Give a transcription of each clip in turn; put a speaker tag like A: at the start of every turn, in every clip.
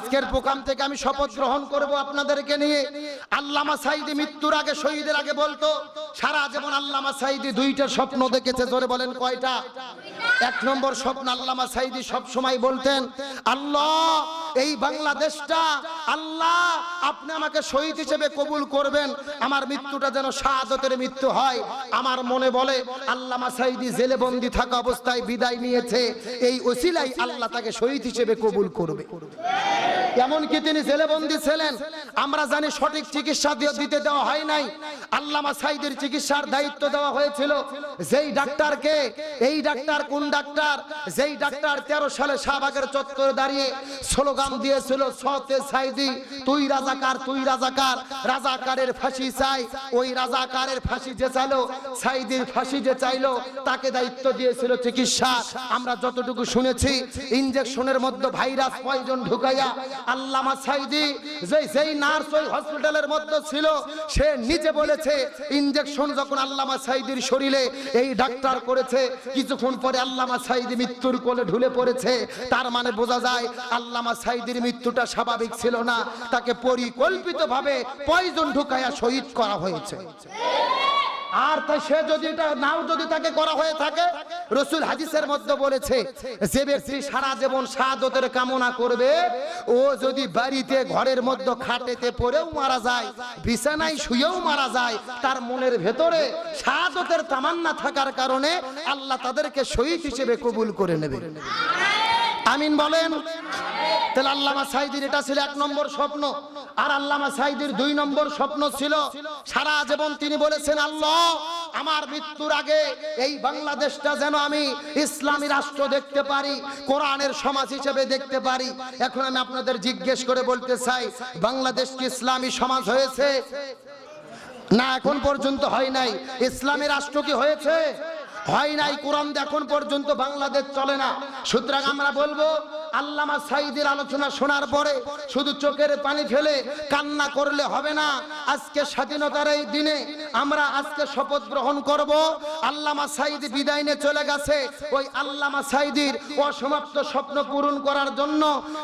A: আজকের প্রোগ্রাম থেকে আমি শপথ গ্রহণ করব আপনাদেরকে নিয়ে। আল্লামা সাইদি মৃত্যুর আগে, শহীদের আগে বলতো, সারা জীবন আল্লামা সাইদি দুইটা স্বপ্ন দেখেছে, জোরে বলেন কয়টা? এক নম্বর স্বপ্ন আল্লামা সাইদি সব সময় বলতেন, আল্লাহ এই বাংলাদেশটা আল্লাহ আপনি আমাকে শহীদ হিসেবে কবুল করবেন। আমার মৃত্যুটা যেন শাহাদতের মৃত্যু হয়। আমার মনে বলে, আল্লামা সাইদি জেলে বন্দি থাকা অবস্থায় বিদায় নিয়েছে। এই ওসিলাই আল্লাহ তাকে শহীদ হিসেবে কবুল করবে। এমনকি তিনি জেলে বন্দি ছিলেন। আমরা জানি সঠিক চিকিৎসা দিয়ে দিতে দেওয়া হয় নাই। আল্লামা সাইদের চিকিৎসার দায়িত্ব দেওয়া হয়েছিল। যেই ডাক্তারকে, এই ডাক্তার কোন ডাক্তার? যেই ডাক্তার তেরো সালে শাহবাগের চত্বরে দাঁড়িয়ে স্লোগান দিয়েছিল সতে সাইদি, তুই রাজাকার তুই রাজাকার, রাজাকারের ফাঁসি চাই, ওই রাজাকারের ফাঁসি যে চাইলো, সাইদির ফাঁসি যে চাইলো, তাকে দায়িত্ব দিয়েছিল চিকিৎসা। আমরা যতটুকু শুনেছি ইনজেকশনের মধ্যে ভাইরাস পয়জন ঢুকাইয়া আল্লামা সাইদি যে, যেই নার্স ওই হসপিটালের মধ্যে ছিল, সে নিজে বলেছে ইনজেকশন যখন আল্লামা সাইদির শরীরে এই ডাক্তার করেছে, কিছুক্ষণ পরে আল্লামা সাইদি মৃত্যুর কোলে ঢুলে পড়েছে, তার মানে বোঝা যায়, আল্লামা সাইদির মৃত্যুটা স্বাভাবিক ছিল না। তাকে পরিকল্পিতভাবে পয়জন ঢুকাইয়া শহীদ করা হয়েছে। আর তাই সে যদি এটা নাও যদি তাকে করা হয়ে থাকে, রসুল হাদিসের মধ্যে বলেছে, যে ব্যক্তি সারা জীবন শাহাদতের কামনা করবে, ও যদি বাড়িতে ঘরের মধ্যে খাটেতে পড়েও মারা যায়, বিছানায় শুয়েও মারা যায়, তার মনের ভেতরে শাহাদতের তামান্না থাকার কারণে আল্লাহ তাদেরকে শহীদ হিসেবে কবুল করে নেবে। আমিন বলেন। তাহলে আল্লামা সাইদির এটা ছিল এক নম্বর স্বপ্ন। আর আল্লামা সাইদির দুই নম্বর স্বপ্ন ছিল, সারা জীবন তিনি বলেছেন, আল্লাহ, আমার মৃত্যুর আগে এই বাংলাদেশটা যেন আমি ইসলামী রাষ্ট্র দেখতে পারি, কোরআনের সমাজ হিসেবে দেখতে পারি। এখন আমি আপনাদের জিজ্ঞেস করে বলতে চাই, বাংলাদেশ কি ইসলামী সমাজ হয়েছে? না, এখন পর্যন্ত হয় নাই। ইসলামী রাষ্ট্র কি হয়েছে? হয় নাই কোরআন এখন পর্যন্ত বাংলাদেশ চলে না। সুতরাং আমরা বলব আল্লামা সাইদের আলোচনা শোনার পরে শুধু চোখের পানি ফেলে কান্না করলে হবে না। আজকে স্বাধীনতার এই দিনে আমরা আজকে শপথ গ্রহণ করব। আল্লামা সাইদ বিদায় নিয়ে চলে গেছে। ওই আল্লামা সাইদির অসমাপ্ত স্বপ্ন পূরণ করার জন্য,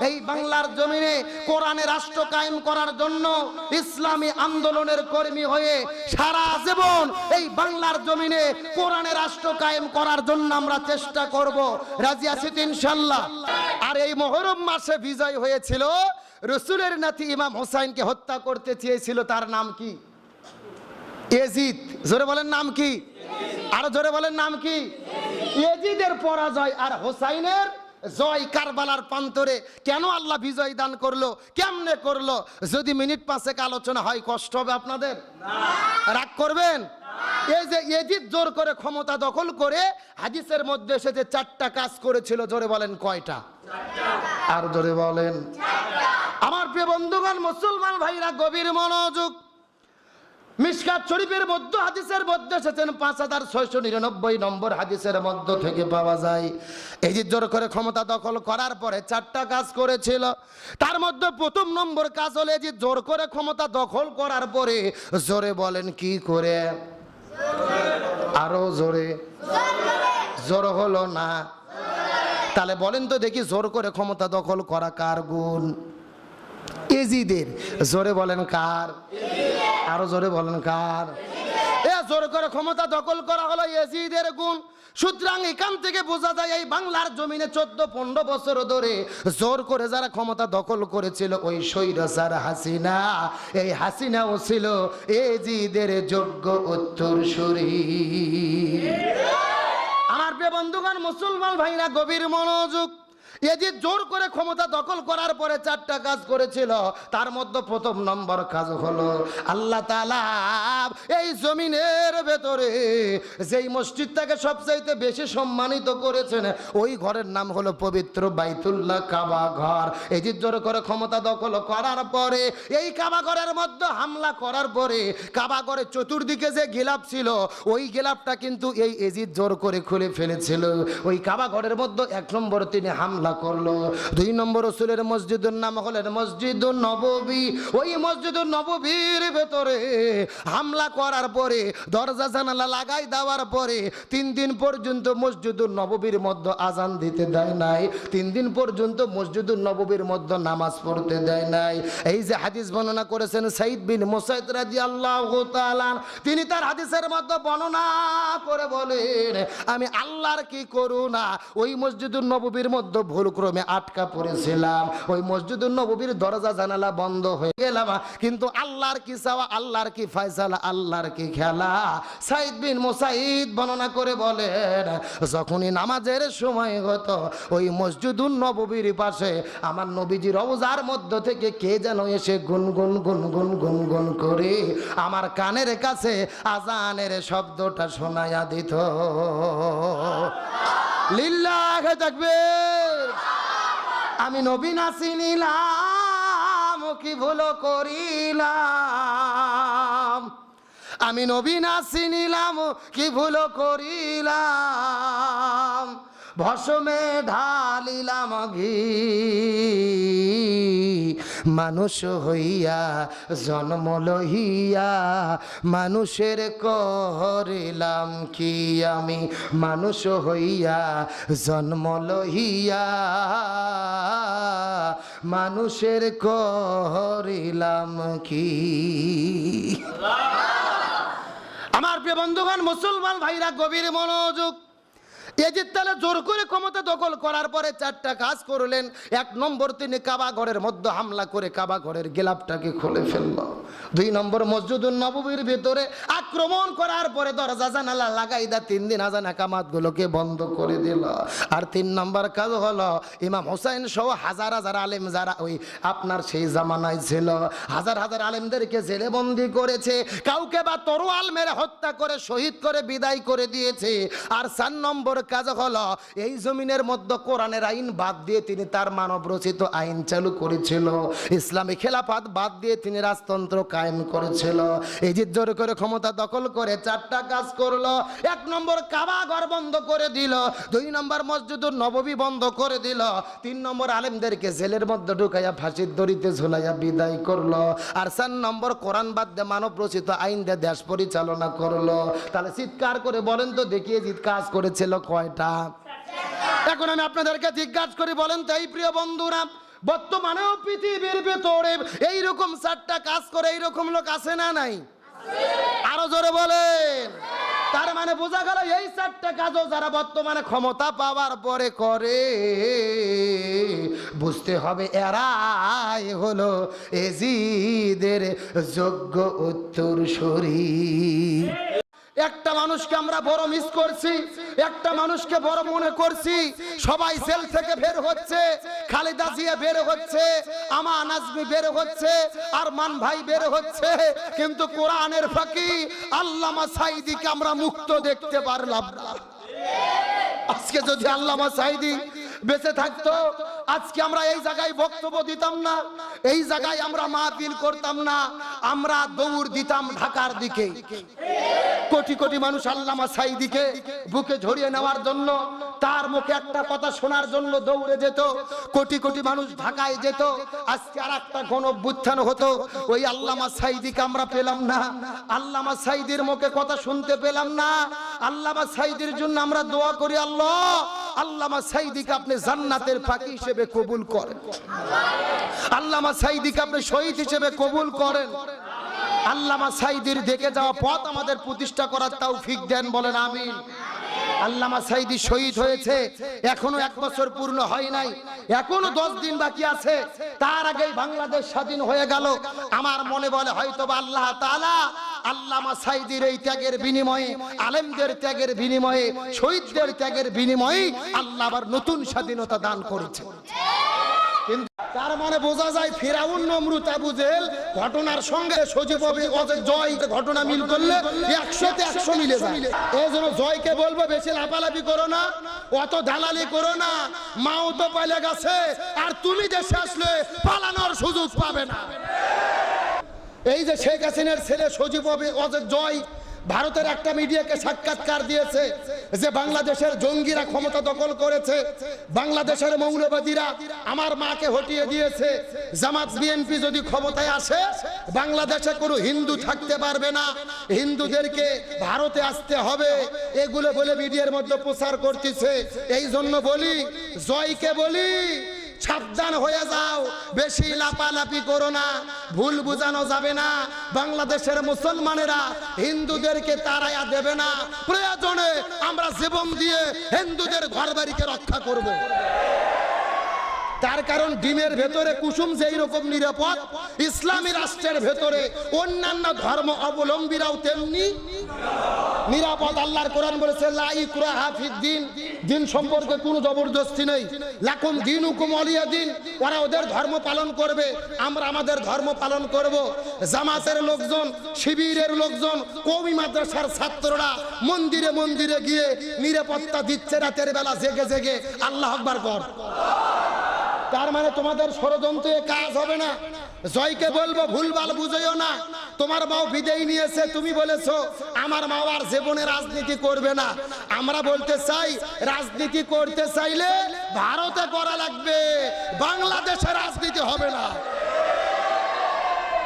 A: এই বাংলার জমিনে কোরআনে রাষ্ট্র কায়েম করার জন্য ইসলামী আন্দোলনের কর্মী হয়ে সারা জীবন এই বাংলার জমিনে কোরআনে রাষ্ট্র কায়েম করার জন্য আমরা চেষ্টা করব। রাজি আছি তো ইনশাল্লাহ আর এই মহরম মাসে বিজয় হয়েছিল। রসুলের নাতি ইমাম হোসাইনকে হত্যা করতে চেয়েছিল, তার নাম কি? এজিদ। জোরে বলেন নাম কি? আরও জোরে বলেন নাম কি? এজিদের পরাজয় আর হোসাইনের জয় কারবালার প্রান্তরে কেন আল্লাহ বিজয় দান করল কেমনে করল? যদি মিনিট পাঁচেক আলোচনা হয় কষ্ট হবে আপনাদের? রাগ করবেন? এই যে এজিদ জোর করে ক্ষমতা দখল করে হাদিসের মধ্যে এসে যে চারটা কাজ করেছিল জোরে বলেন কয়টা? আর জোরে বলেন। আমার প্রিয় বন্ধুগণ মুসলমান ভাইরা গভীর মনোযোগ মিসকাত শরীফের মধ্য হাদিসের মধ্যে এসেছেন পাঁচ হাজার ছয়শো নিরানব্বই নম্বর হাদিসের মধ্য থেকে পাওয়া যায়। এই যে জোর করে ক্ষমতা দখল করার পরে চারটা কাজ করেছিল। তার মধ্যে প্রথম নম্বর কাজ হলে যে জোর করে ক্ষমতা দখল করার পরে জোরে বলেন কি করে? আরও জোরে। জোর হলো না। তাহলে বলেন তো দেখি জোর করে ক্ষমতা দখল করা কার গুণ? এজিদের। জোরে বলেন কার? আরও জোরে বলেন কার? এ, জোর করে ক্ষমতা দখল করা হলো এজিদের গুণ। সুতরাং এখান থেকে বোঝা যায় এই বাংলার জমিনে চোদ্দ, পনেরো বছর ধরে জোর করে যারা ক্ষমতা দখল করেছিল ওই স্বৈরাচার হাসিনা। এই হাসিনাও ছিল এজিদের যোগ্য উত্তর আমার প্রিয় বন্ধুগণ, মুসলমান ভাইরা, গভীর মনোযোগ এ যে জোর করে ক্ষমতা দখল করার পরে চারটা কাজ করেছিল। তার মধ্যে প্রথম নম্বর কাজ হলো আল্লাহ তাআলা এই জমিনের ভেতরে যেই মসজিদটাকে সবচাইতে বেশি সম্মানিত করেছেন, ওই ঘরের নাম হলো পবিত্র বাইতুল্লাহ কাবা ঘর। এই যে জোর করে ক্ষমতা দখল করার পরে এই কাবা ঘরের মধ্যে হামলা করার পরে কাবা ঘরের চতুর্দিকে যে গিলাপ ছিল, ওই গিলাপটা কিন্তু এই এজিদ জোর করে খুলে ফেলেছিল। ওই কাবা ঘরের মধ্যে এক নম্বর তিনি হামলা হামলা করল। দুই নম্বর রসুলের মসজিদের নাম হলেন মসজিদ নববী। ওই মসজিদ নববীর ভেতরে হামলা করার পরে, দরজা জানালা লাগাই দেওয়ার পরে তিন দিন পর্যন্ত মসজিদুর নববীর মধ্যে আজান দিতে দেয় নাই। তিন দিন পর্যন্ত মসজিদুর নববীর মধ্যে নামাজ পড়তে দেয় নাই। এই যে হাদিস বর্ণনা করেছেন সাইদ বিন মোসাইদ রাজি আল্লাহ তিনি তার হাদিসের মধ্যে বর্ণনা করে বলেন, আমি আল্লাহর কি করু না ওই মসজিদুর নববীর মধ্যে ভুল ক্রমে আটকা পড়েছিলাম। ওই মসজিদুর নববীর দরজা জানালা বন্ধ হয়ে গেলাম। কিন্তু আল্লাহর কি চাওয়া, আল্লাহর কি ফয়সালা, আল্লাহর কি খেলা? সাইদ বিন মোসাইদ বর্ণনা করে বলেন, যখনই নামাজের সময় হতো, ওই মসজিদুর নববীর পাশে আমার নবীজি রওজার মধ্য থেকে কে যেন এসে গুনগুন গুনগুন গুনগুন করে আমার কানের কাছে আজানের শব্দটা শোনায়া দিত। লিল্লাহ থাকবে আমি নবীন আসিনিলাম কি ভুল করিলাম? আমি নবীন আসিনিলাম কি ভুল করিলাম? ভসমে ঢালিলাম ঘি। মানুষ হইয়া, জন্ম লহিয়া মানুষের করিলাম কি আমি? মানুষ হইয়া, জন্ম লহিয়া মানুষের করিলাম কি? আমার প্রিয় বন্ধুগণ, মুসলমান ভাইরা গভীর মনোযোগ এজিদ তাহলে জোর করে ক্ষমতা দখল করার পরে চারটা কাজ করলেন। এক নম্বর তিনি কাবা ঘরের মধ্যে হামলা করে কাবা ঘরের গেলাপটাকে খুলে ফেলল। দুই নম্বর মসজিদুল নববীর ভিতরে আক্রমণ করার পরে দরজা জানালা লাগাই দা তিন দিন আজান কামাত গুলোকে বন্ধ করে দিল। আর তিন নম্বর কাজ হলো, ইমাম হোসাইন সহ হাজার হাজার আলেম যারা ওই আপনার সেই জামানায় ছিল, হাজার হাজার আলেমদেরকে জেলে বন্দি করেছে, কাউকে বা তরোয়াল মেরে হত্যা করে, শহীদ করে, বিদায় করে দিয়েছে। আর চার নম্বর কাজ হলো, এই জমিনের মধ্যে কোরআনের আইন বাদ দিয়ে তিনি তার মানব রচিত আইন চালু করেছিল। ইসলামী খেলাফাত বাদ দিয়ে তিনি রাজতন্ত্র কায়েম করেছিল। এই যে জোর করে ক্ষমতা দখল করে চারটা কাজ করল, এক নম্বর কাবা ঘর বন্ধ করে দিল, দুই নম্বর মসজিদুর নববী বন্ধ করে দিল, তিন নম্বর আলেমদেরকে জেলের মধ্যে ঢুকাইয়া ফাঁসির দড়িতে ঝুলাইয়া বিদায় করল, আর চার নম্বর কোরআন বাদ দিয়ে মানব রচিত আইন দিয়ে দেশ পরিচালনা করল। তাহলে চিৎকার করে বলেন তো, দেখিয়ে কাজ করেছিল কয়টা? এখন আমি আপনাদেরকে জিজ্ঞাসা করি, বলেন তো, এই প্রিয় বন্ধুরা, বর্তমানেও পৃথিবীর ভেতরে এইরকম চারটা কাজ করে এইরকম লোক আছে না নাই? আরও জোরে বলেন। তার মানে বোঝা গেল এই চারটা কাজও যারা বর্তমানে ক্ষমতা পাওয়ার পরে করে, বুঝতে হবে এরাই হলো এজিদের যোগ্য উত্তর শরীর একটা মানুষকে আমরা বড় মিস করছি, একটা মানুষকে বড় মনে করছি, সবাই সেল থেকে বের হচ্ছে, খালেদা জিয়া বের হচ্ছে, আমা নাজমি বের হচ্ছে আর মান ভাই বের হচ্ছে, কিন্তু কোরআনের ফাঁকি আল্লামা সাইদিকে আমরা মুক্ত দেখতে পারলাম না। আজকে যদি আল্লামা সাইদি বেঁচে থাকতো, আজকে আমরা এই জায়গায় বক্তব্য দিতাম না, এই জায়গায় আমরা মাহফিল করতাম না, আমরা দৌড় দিতাম ঢাকার দিকে। কোটি কোটি মানুষ আল্লামা সাইদিকে বুকে ঝরিয়ে নেওয়ার জন্য, তার মুখে একটা কথা শোনার জন্য দৌড়ে যেত, কোটি কোটি মানুষ ঢাকায় যেত, আজকে আর একটা গণ অভ্যুত্থান হতো, ওই আল্লামা সাইদিকে আমরা পেলাম না, আল্লামা সাইদির মুখে কথা শুনতে পেলাম না, আল্লামা সাইদির জন্য আমরা দোয়া করি, আল্লাহ, আল্লামা সাইদিকে আপনি জান্নাতের ফাঁকি হিসেবে কবুল করেন। আল্লামা সাইদিকে আপনি শহীদ হিসেবে কবুল করেন। আল্লামা সাইদির দেখে যাওয়া পথ আমাদের প্রতিষ্ঠা করার তাও ফিক দেন, বলেন আমিন। আল্লামা সাইদি শহীদ হয়েছে, এখনও এক বছর পূর্ণ হয় নাই, এখনও দশ দিন বাকি আছে, তার আগেই বাংলাদেশ স্বাধীন হয়ে গেল। আমার মনে বলে হয়তো আল্লাহ তাআলা আল্লামা সাইদির এই ত্যাগের বিনিময়ে, আলেমদের ত্যাগের বিনিময়ে, শহীদদের ত্যাগের বিনিময়ে আল্লাহ আবার নতুন স্বাধীনতা দান করেছে। কিন্তু তার মানে বোঝা যায় ফেরাউন নমরুত আবু জেল ঘটনার সঙ্গে সজীব জয় ঘটনা মিল করলে একশোতে একশো মিলে যায়। এই জন্য জয়কে বলব, বেশি লাফালাফি করো না, অত দালালি করো না, মাও তো পালে গেছে, আর তুমি দেশে আসলে পালানোর সুযোগ পাবে না। এই যে শেখ হাসিনার ছেলে সজীব জয় ভারতের একটা মিডিয়াকে সাক্ষাৎকার দিয়েছে যে বাংলাদেশের জঙ্গিরা ক্ষমতা দখল করেছে। বাংলাদেশের মৌলবাদীরা আমার মাকে হটিয়ে দিয়েছে। জামাত বিএনপি যদি ক্ষমতায় আসে, বাংলাদেশে কোনো হিন্দু থাকতে পারবে না। হিন্দুদেরকে ভারতে আসতে হবে। এগুলো বলে মিডিয়ার মধ্যে প্রচার করতেছে। এই জন্য বলি, জয়কে বলি সাবধান হয়ে যাও। বেশি লাপালাপি করো না। ভুল বুঝানো যাবে না। বাংলাদেশের মুসলমানেরা হিন্দুদেরকে তারাইয়া দেবে না। প্রয়োজনে আমরা জীবন দিয়ে হিন্দুদের ঘর বাড়িকে রক্ষা করব। তার কারণ ডিমের ভেতরে কুসুম যেই রকম নিরাপদ, ইসলামী রাষ্ট্রের ভেতরে অন্যান্য ধর্ম অবলম্বীরাও তেমনি নিরাপদ। আল্লাহর কোরআন বলেছে, লা ইকরাহা ফিদ্দিন দিন। সম্পর্কে কোনো জবরদস্তি নেই। লাকুম দিন হুকুম অলিয়া দিন। ওরা ওদের ধর্ম পালন করবে, আমরা আমাদের ধর্ম পালন করব। জামাতের লোকজন, শিবিরের লোকজন কৌমি মাদ্রাসার ছাত্ররা মন্দিরে মন্দিরে গিয়ে নিরাপত্তা দিচ্ছে রাতের বেলা, জেগে জেগে। আল্লাহ আকবার কর তার মানে তোমাদের ষড়যন্ত্রে কাজ হবে না। জয়কে বলব, ভুলভাল বুঝেও না। তোমার মাও বিদেয় নিয়েছে, তুমি বলেছ, আমার মাও আর জীবনে রাজনীতি করবে না। আমরা বলতে চাই, রাজনীতি করতে চাইলে ভারতে করা লাগবে, বাংলাদেশে রাজনীতি হবে না।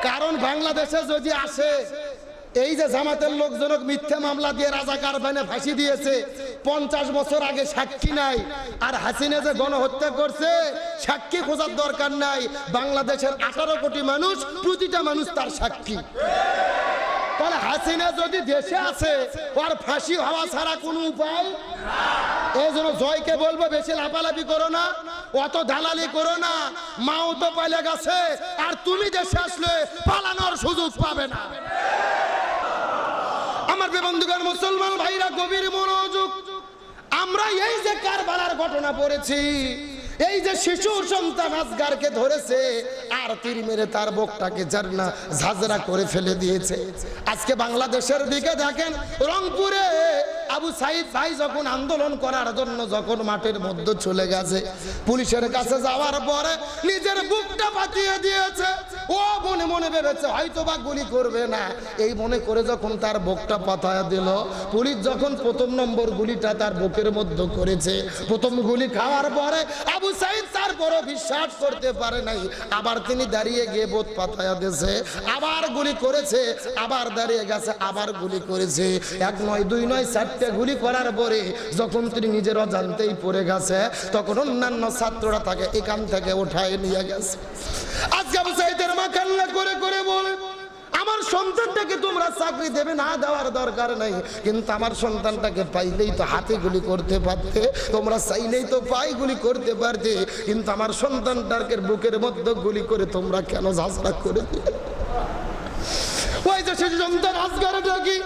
A: কারণ বাংলাদেশে যদি আসে, এই যে জামাতের লোকজনক মিথ্যে মামলা দিয়ে রাজাকার বানে ফাঁসি দিয়েছে পঞ্চাশ বছর আগে সাক্ষী নাই। আর হাসিনা যে গণহত্যা করছে, সাক্ষী খোঁজার দরকার নাই। বাংলাদেশের আঠারো কোটি মানুষ, প্রতিটা মানুষ তার সাক্ষী। তাহলে হাসিনা যদি দেশে আছে, ওর ফাঁসি হওয়া ছাড়া কোনো উপায়? এই জন্য জয়কে বলব, বেশি লাফালাফি করো না, অত দালালি করো না। মাও তো পাইলে গেছে, আর তুমি দেশে আসলে পালানোর সুযোগ পাবে না। আমার বন্ধুগণ, মুসলমান ভাইরা, গভীর মনোযোগ আমরা এই যে কারবালার ঘটনা পড়েছি, এই যে শিশু সন্তান আসগারকে ধরেছে, আর তীর মেরে তার বকটাকে জারনা ঝাজরা করে ফেলে দিয়েছে। আজকে বাংলাদেশের দিকে দেখেন, রংপুরে আবু সাইদ ভাই যখন আন্দোলন করার জন্য যখন মাঠের মধ্যে চলে গেছে, পুলিশের কাছে যাওয়ার পরে নিজের বুকটা পাতিয়ে দিয়েছে। ও মনে মনে ভেবেছে, হয়তো বা গুলি করবে না। এই মনে করে যখন তার বুকটা পাতায়া দিল, পুলিশ যখন প্রথম নম্বর গুলিটা তার বুকের মধ্যে করেছে, প্রথম গুলি খাওয়ার পরে আবু সাইদ তারপরও বিশ্বাস করতে পারে নাই। আবার তিনি দাঁড়িয়ে গিয়ে বোধ পাতায়া দিয়েছে, আবার গুলি করেছে, আবার দাঁড়িয়ে গেছে, আবার গুলি করেছে। এক নয়, দুই নয়, চারটে গুলি করার পরে যখন তিনি নিজের অজান্তেই পড়ে গেছে, তখন অন্যান্য ছাত্ররা তাকে এখান থেকে উঠায় নিয়ে গেছে। কান্না করে করে বলে, আমার সন্তানটাকে তোমরা চাকরি দেবে না দেওয়ার দরকার নাই, কিন্তু আমার সন্তানটাকে পাইলেই তো হাতে গুলি করতে পারতে, তোমরা চাইলেই তো পাই গুলি করতে পারতে, কিন্তু আমার সন্তানটাকে বুকের মধ্যে গুলি করে তোমরা কেন ঝাঁচড়া করে ওই যে সে সন্তান আজগারে ডাকি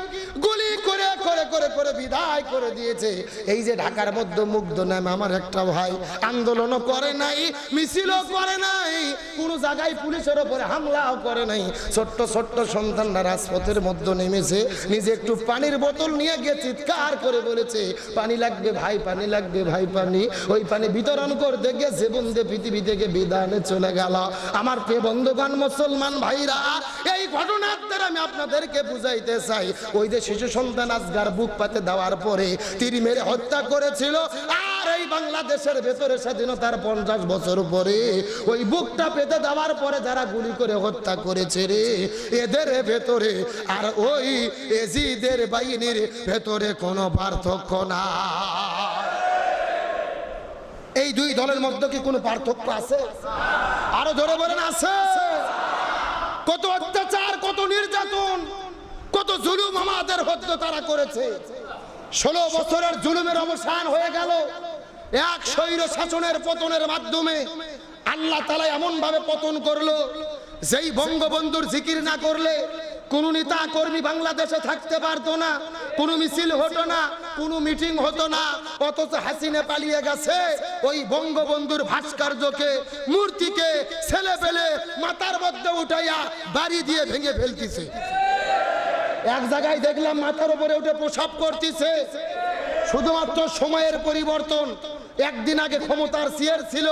A: গুলি করে করে করে করে বিদায় করে দিয়েছে। এই যে ঢাকার মধ্যে মুগ্ধ নামে আমার একটা ভাই আন্দোলনও করে নাই, মিছিলও করে নাই, কোন জায়গায় পুলিশের ওপরে হামলাও করে নাই। ছোট্ট ছোট্ট সন্তানরা রাজপথের মধ্যে নেমেছে। নিজে একটু পানির বোতল নিয়ে গিয়ে চিৎকার করে বলেছে, পানি লাগবে ভাই, পানি লাগবে ভাই, পানি। ওই পানি বিতরণ করতে গিয়ে জীবন দিয়ে পৃথিবী থেকে বিদানে চলে গেল। আমার প্রিয় বন্ধুগণ, মুসলমান ভাইরা, এই ঘটনার দ্বারা আমি আপনাদেরকে বুঝাইতে চাই, ওই যে শিশু সন্তান আজগার বুক পাতে দেওয়ার পরে তিরি মেরে হত্যা করেছিল। আর এই বাংলাদেশের ভেতরে স্বাধীনতার পঞ্চাশ বছর পরে ওই বুকটা পেতে দেওয়ার পরে যারা গুলি করে হত্যা করেছে রে, এদের ভেতরে আর ওই এজিদের বাহিনীর ভেতরে কোনো পার্থক্য না এই দুই দলের মধ্যে কি কোনো পার্থক্য আছে? আরও জোরে বলেন, আছে। কত অত্যাচার, কত নির্যাতন কত জুলুম আমাদের হত্যা তারা করেছে। ষোলো বছরের জুলুমের অবসান হয়ে গেল। এক স্বৈর শাসনের পতনের মাধ্যমে আল্লাহ তালা এমন ভাবে পতন করল, যেই বঙ্গবন্ধুর জিকির না করলে কোন নেতা কর্মী বাংলাদেশে থাকতে পারতো না, কোন মিছিল হতো না, কোন মিটিং হতো না, অথচ হাসিনে পালিয়ে গেছে। ওই বঙ্গবন্ধুর ভাস্কর্যকে, মূর্তিকে ছেলে পেলে মাথার মধ্যে উঠাইয়া বাড়ি দিয়ে ভেঙে ফেলতেছে। এক জায়গায় দেখলাম মাথার উপরে উঠে প্রসাব করতেছে। শুধুমাত্র সময়ের পরিবর্তন। একদিন আগে ক্ষমতার সিয়ার ছিল।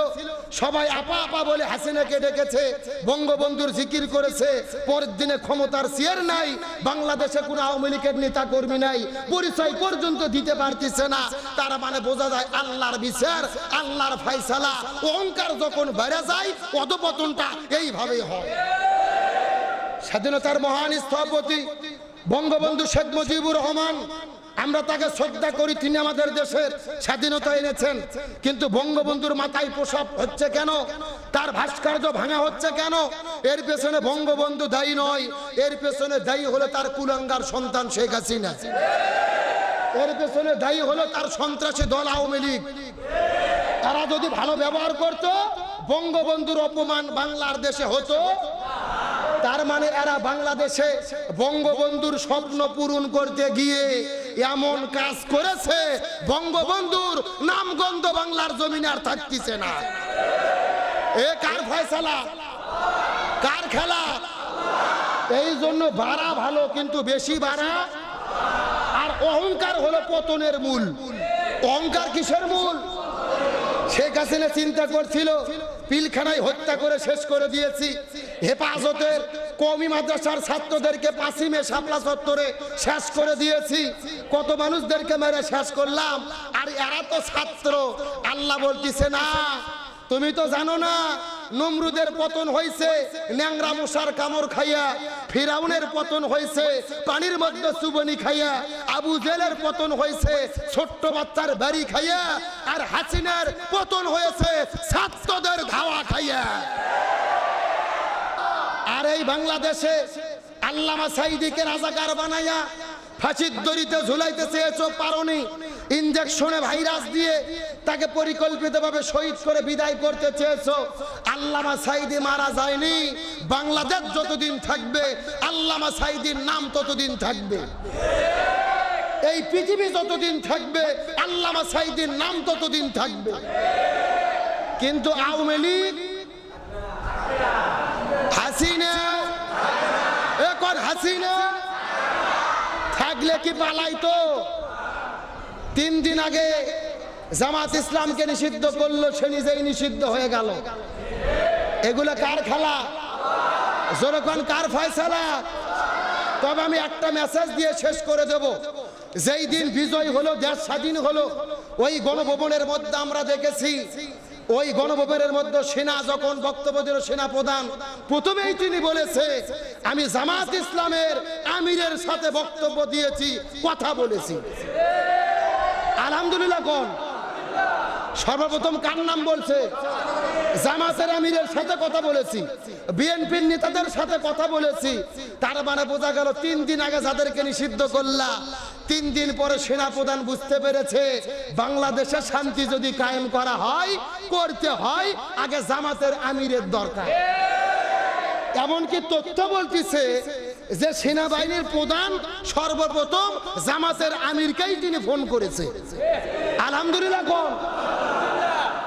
A: সবাই আপা আপা বলে হাসিনাকে ডেকেছে। বঙ্গবন্ধুর জিকির করেছে। পরের দিনে ক্ষমতার চেয়ার নাই। বাংলাদেশে কোনো আওয়ামী লীগের নেতা কর্মী নাই। পরিচয় পর্যন্ত দিতে পারতেছে না। তার মানে বোঝা যায় আল্লাহর বিচার, আল্লাহর ফাইসালা অহংকার যখন বেড়ে যায় অধপতনটা এইভাবেই হয়। স্বাধীনতার মহান স্থপতি বঙ্গবন্ধু শেখ মুজিবুর রহমান, আমরা তাকে শ্রদ্ধা করি, তিনি আমাদের দেশের স্বাধীনতা এনেছেন। কিন্তু বঙ্গবন্ধুর মাথায় প্রসব হচ্ছে কেন? তার ভাস্কর্য ভাঙা হচ্ছে কেন? এর পেছনে বঙ্গবন্ধু দায়ী নয়, এর পেছনে দায়ী হলো তার কুলাঙ্গার সন্তান শেখ হাসিনা। এর পেছনে দায়ী হলো তার সন্ত্রাসী দল আওয়ামী লীগ। তারা যদি ভালো ব্যবহার করত, বঙ্গবন্ধুর অপমান বাংলার দেশে হতো তার মানে এরা বাংলাদেশে বঙ্গবন্ধুর স্বপ্ন পূরণ করতে গিয়ে এমন কাজ করেছে। বঙ্গবন্ধুর নামগন্ধ বাংলার জমিনে আর থাকতেছে না। এ কার ফয়সালা? কার খেলা? এই জন্য বাড়া ভালো, কিন্তু বেশি বাড়া আর অহংকার হলো পতনের মূল। অহংকার কিসের মূল? শেখ হাসিনা চিন্তা করছিল পিলখানায় হত্যা করে শেষ করে দিয়েছি। হেফাজতের কমি মাদ্রাসার ছাত্রদেরকে পাশিমে শাপলা চত্বরে শেষ করে দিয়েছি। কত মানুষদেরকে মেরে শেষ করলাম। আর এরা তো ছাত্র। আল্লাহ বলতিছে, না, তুমি তো জানো না, নমরুদের পতন হয়েছে ন্যাংরা মশার কামড় খাইয়া ফিরাউনের পতন হয়েছে, পানির মধ্যে সুবনি খাইয়া, আবু জেলের পতন হয়েছে, ছোট্ট বাচ্চার বাড়ি খাইয়া, আর হাসিনার পতন হয়েছে, ছাত্রদের ধাওয়া খাইয়া। আর এই বাংলাদেশে আল্লামা সাইদিকে রাজাকার বানাইয়া ফাঁসির দড়িতে ঝুলাইতে চেয়েছো পারনি। ইঞ্জেকশনে ভাইরাস দিয়ে তাকে পরিকল্পিতভাবে শহীদ করে বিদায় করতে চেয়েছো। আল্লামা সাইদি মারা যায়নি। বাংলাদেশ যতদিন থাকবে, আল্লামা সাইদির নাম ততদিন থাকবে। এই পৃথিবী যতদিন থাকবে, আল্লামা সাইদির নাম ততদিন থাকবে। কিন্তু আওয়ামী লীগ, হাসিনা এখন হাসিনা থাকলে কি পালাইতো? তিন দিন আগে জামাত ইসলামকে নিষিদ্ধ করল, সে নিজেই নিষিদ্ধ হয়ে গেল। এগুলো কার খেলা? যেরকম কার ফয়সালা? তবে আমি একটা মেসেজ দিয়ে শেষ করে দেব। যেই দিন বিজয় হলো, দেশ স্বাধীন হলো, ওই গণভবনের মধ্যে আমরা দেখেছি ওই গণভবনের মধ্যে সেনা যখন বক্তব্য দিল, সেনা প্রধান, প্রথমেই তিনি বলেছে, আমি জামাত ইসলামের আমিরের সাথে বক্তব্য দিয়েছি, কথা বলেছি। আলহামদুলিল্লাহ, কোন? সর্বপ্রথম কার নাম বলছে? জামাতের আমিরের সাথে কথা বলেছি। বিএনপির নেতাদের সাথে কথা বলেছি। তার মানে বোঝা গেল, তিন দিন আগে যাদেরকে নিষিদ্ধ করলা তিন দিন পরে সেনা প্রধান বুঝতে পেরেছে, বাংলাদেশে শান্তি যদি কায়েম করা হয়, করতে হয়, আগে জামাতের আমিরের দরকার। এমনকি তথ্য বলতেছে যে সেনাবাহিনীর প্রধান সর্বপ্রথম জামাতের আমিরকেই তিনি ফোন করেছে। আলহামদুলিল্লাহ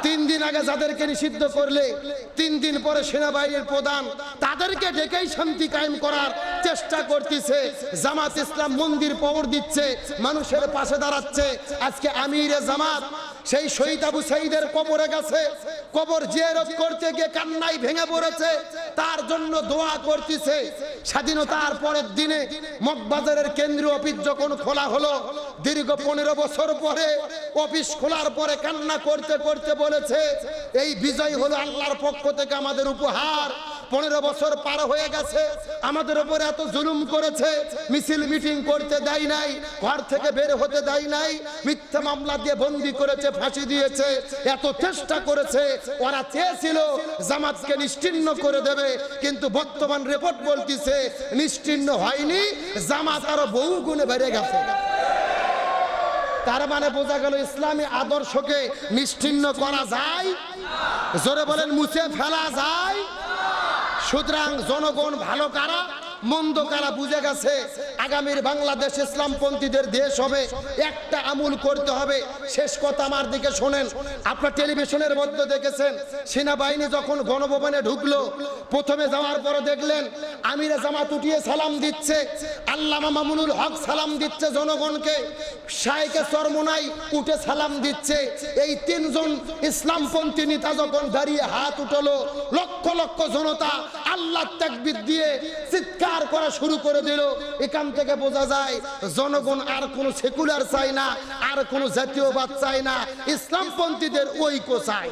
A: তিন দিন আগে যাদেরকে নিষিদ্ধ করলে, তিন দিন পরে সেনাবাহিনীর প্রধান তাদেরকে ডেকেই শান্তি কায়েম করার চেষ্টা করতেছে। জামাত ইসলাম মন্দির পবর দিচ্ছে, মানুষের পাশে দাঁড়াচ্ছে। আজকে আমিরে জামাত সেই শহীদ আবু সাইদের কবরে গেছে। কবর জিয়ারত করতে গিয়ে কান্নাই ভেঙে পড়েছে। তার জন্য দোয়া করতেছে। স্বাধীনতার পরের দিনে মগবাজারের কেন্দ্রীয় অফিস যখন খোলা হলো, দীর্ঘ পনেরো বছর পরে অফিস খোলার পরে কান্না করতে করতে বলেছে, এই বিজয় হলো আল্লাহর পক্ষ থেকে আমাদের উপহার। পনেরো বছর পার হয়ে গেছে। আমাদের উপরে এত জুলুম করেছে। মিছিল মিটিং করতে দেয় নাই, ঘর থেকে বের হতে দেয় নাই, মিথ্যা মামলা দিয়ে বন্দি করেছে, ফাঁসি দিয়েছে, এত চেষ্টা করেছে। ওরা চেয়েছিল জামাতকে নিশ্চিহ্ন করে দেবে, কিন্তু বর্তমান রিপোর্ট বলতেছে নিশ্চিহ্ন হয়নি, জামাত আরও বহু গুণে বেড়ে গেছে। তার মানে বোঝা গেল ইসলামী আদর্শকে নিশ্চিহ্ন করা যায়, জোরে বলেন মুছে ফেলা যায়। সুতরাং জনগণ ভালো কারা? মন্দ কারা বুঝে গেছে? আগামীর বাংলাদেশ ইসলামপন্থীদের দেশ হবে। একটা আমূল করতে হবে। শেষ কথা আমার দিকে শোনেন। আপনার টেলিভিশনের মধ্যে দেখেছেন, সেনাবাহিনী যখন গণভবনে ঢুকলো, প্রথমে যাওয়ার পরে দেখলেন, আমিরে জামাত উঠিয়ে সালাম দিচ্ছে, আল্লামা মামুনুল হক সালাম দিচ্ছে জনগণকে শাইকে চরমোনাই উঠে সালাম দিচ্ছে। এই তিনজন ইসলামপন্থী নেতা যখন দাঁড়িয়ে হাত উঠল, লক্ষ লক্ষ জনতা আল্লাহ তাকবির দিয়ে চিৎকার করা শুরু করে দিল। এখান থেকে বোঝা যায়, জনগণ আর কোনো সেকুলার চায় না, আর কোনো জাতীয়বাদ চায় না, ইসলামপন্থীদের ঐক্য চায়।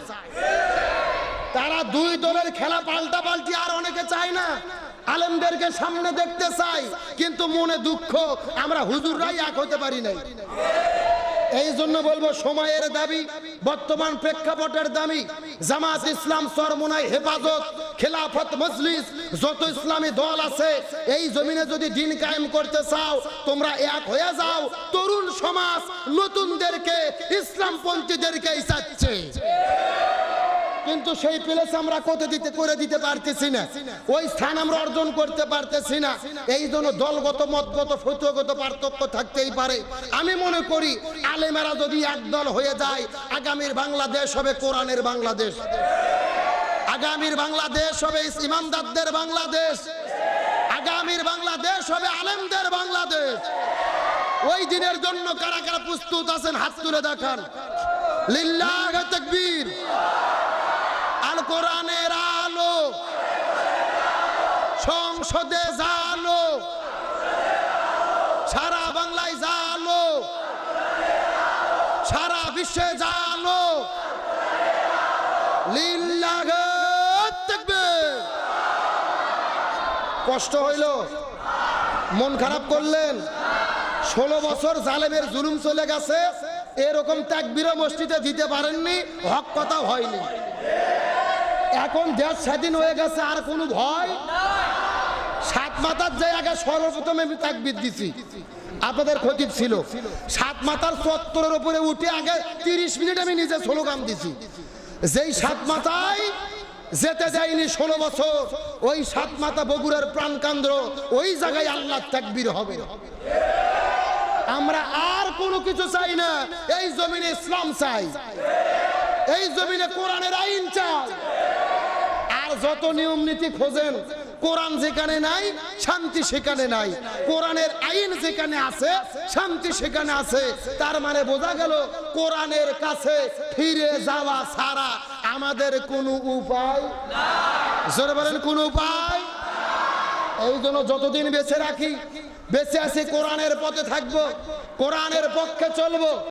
A: তারা দুই দলের খেলা পাল্টা পাল্টি আর অনেকে চায় না। আলেমদেরকে সামনে দেখতে চাই কিন্তু মনে দুঃখ, আমরা হুজুররাই এক হতে পারি নাই। এই জন্য বলব সময়ের দাবি, বর্তমান প্রেক্ষাপটের দাবি, জামাত ইসলাম সরমোনায় হেফাজত, খেলাফত মজলিস, যত ইসলামী দল আছে, এই জমিনে যদি দিন কায়েম করতে চাও, তোমরা এক হয়ে যাও। তরুণ সমাজ নতুনদেরকে, ইসলামপন্থীদেরকেই চাচ্ছে। কিন্তু সেই প্লেস আমরা কত দিতে, করে দিতে পারতেছি না। ওই স্থান আমরা অর্জন করতে পারতেছি না। এই জন্য দলগত, মতগত ফতুয়াগত পার্থক্য থাকতেই পারে। আমি মনে করি আলেমেরা যদি একদল হয়ে যায়, আগামীর বাংলাদেশ হবে কোরআনের বাংলাদেশ। আগামীর বাংলাদেশ হবে ইমানদারদের বাংলাদেশ। আগামীর বাংলাদেশ হবে আলেমদের বাংলাদেশ। ওই দিনের জন্য কারা কারা প্রস্তুত আছেন, হাত তুলে দেখান। লিল্লাহ তাকবীর। কোরআনের আলো। সংসদে জালো। সারা বাংলায় জালো। সারা বিশ্বে জালো। কষ্ট হইল। মন খারাপ করলেন। ষোলো বছর জালেমের জুলুম চলে গেছে। এরকম তাকবির মসজিদে দিতে পারেননি। হক কথা হয়নি। এখন দেশ স্বাধীন হয়ে গেছে, আর কোনো ভয়? সাত মাতার যে আগে সর্বপ্রথম আমি তাকবির দিছি, আপনাদের ক্ষতি ছিল। সাত মাতার চত্বরের উপরে উঠে আগে তিরিশ মিনিট আমি নিজে স্লোগান দিছি। যেই সাত মাথায় যেতে দেয়নি ষোলো বছর, ওই সাত মাতা বগুড়ার প্রাণকেন্দ্র, ওই জায়গায় আল্লাহ তাকবির হবে। আমরা আর কোনো কিছু চাই না, এই জমিনে ইসলাম চাই। এই জমিনে কোরআনের আইন চাই। যত নিয়ম নীতি খোঁজেন, কোরআন যেখানে নাই, শান্তি সেখানে নাই। কোরআনের আইন যেখানে আছে, শান্তি সেখানে আছে। তার মানে বোঝা গেল, কোরআনের কাছে ফিরে যাওয়া ছাড়া আমাদের কোনো উপায় বলেন, কোন উপায় এই জন্য যতদিন বেঁচে রাখি, বেঁচে আছি, কোরআনের পথে থাকব, কোরআনের পক্ষে চলবো।